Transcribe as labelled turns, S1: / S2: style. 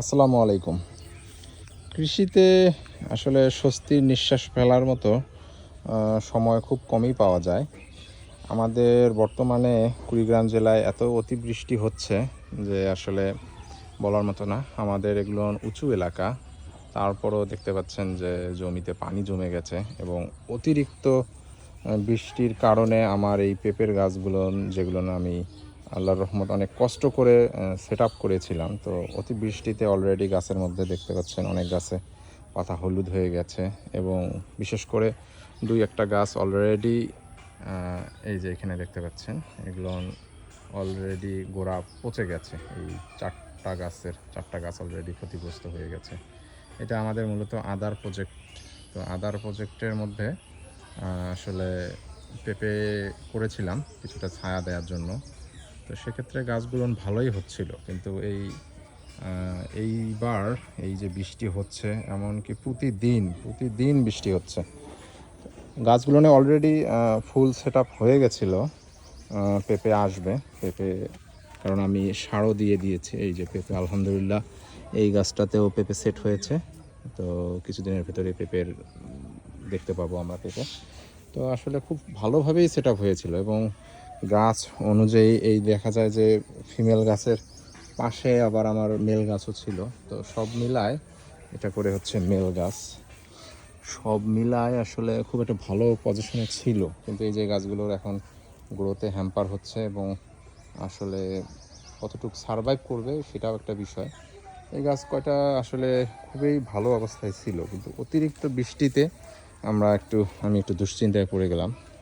S1: আসসালামু আলাইকুম। কৃষিতে আসলে স্বস্তির নিঃশ্বাস ফেলার মতো সময় খুব কমই পাওয়া যায়। আমাদের বর্তমানে কুড়িগ্রাম জেলায় এত অতিবৃষ্টি হচ্ছে যে আসলে বলার মতো না। আমাদের এগুলো উঁচু এলাকা। তারপরও দেখতে পাচ্ছেন যে জমিতে পানি জমে গেছে এবং অতিরিক্ত বৃষ্টির কারণে আমার এই পেঁপের গাছগুলো, যেগুলো আমি আল্লাহর রহমত অনেক কষ্ট করে সেট করেছিলাম। তো অতি বৃষ্টিতে অলরেডি গাছের মধ্যে দেখতে পাচ্ছেন অনেক গাছে পাতা হলুদ হয়ে গেছে এবং বিশেষ করে দুই একটা গাছ অলরেডি এই যে এখানে দেখতে পাচ্ছেন, এগুলো অলরেডি গোড়া পচে গেছে। এই চারটা গাছের, চারটা গাছ অলরেডি ক্ষতিগ্রস্ত হয়ে গেছে। এটা আমাদের মূলত আদার প্রজেক্ট তো আদার প্রজেক্টের মধ্যে আসলে পেঁপে করেছিলাম, কিছুটা ছায়া দেওয়ার জন্য। তো সেক্ষেত্রে গাছগুলো ভালোই হচ্ছিল, কিন্তু এই এইবার এই যে বৃষ্টি হচ্ছে, এমনকি প্রতিদিন প্রতিদিন বৃষ্টি হচ্ছে। গাছগুলো অলরেডি ফুল সেট আপ হয়ে গেছিল পেঁপে আসবে, পেঁপে, কারণ আমি সারও দিয়ে দিয়েছি, এই যে পেঁপে, আলহামদুলিল্লাহ এই গাছটাতেও পেঁপে সেট হয়েছে। তো কিছুদিনের ভেতরে পেঁপের, দেখতে পাবো আমরা পেঁপে। তো আসলে খুব ভালোভাবেই সেট আপ হয়েছিল এবং গাছ অনুযায়ী এই দেখা যায় যে ফিমেল গাছের পাশে আবার আমার মেল গাছও ছিল। তো সব মিলায় এটা করে হচ্ছে মেল গাছ। সব মিলায় আসলে খুব একটা ভালো পজিশনে ছিল। কিন্তু এই যে গাছগুলোর এখন গ্রোথে হ্যাম্পার হচ্ছে এবং আসলে কতটুকু সারভাইভ করবে সেটাও একটা বিষয়। এই গাছ কয়টা আসলে খুবই ভালো অবস্থায় ছিল। কিন্তু অতিরিক্ত বৃষ্টিতে আমরা একটু, আমি একটু দুশ্চিন্তায় পড়ে গেলাম।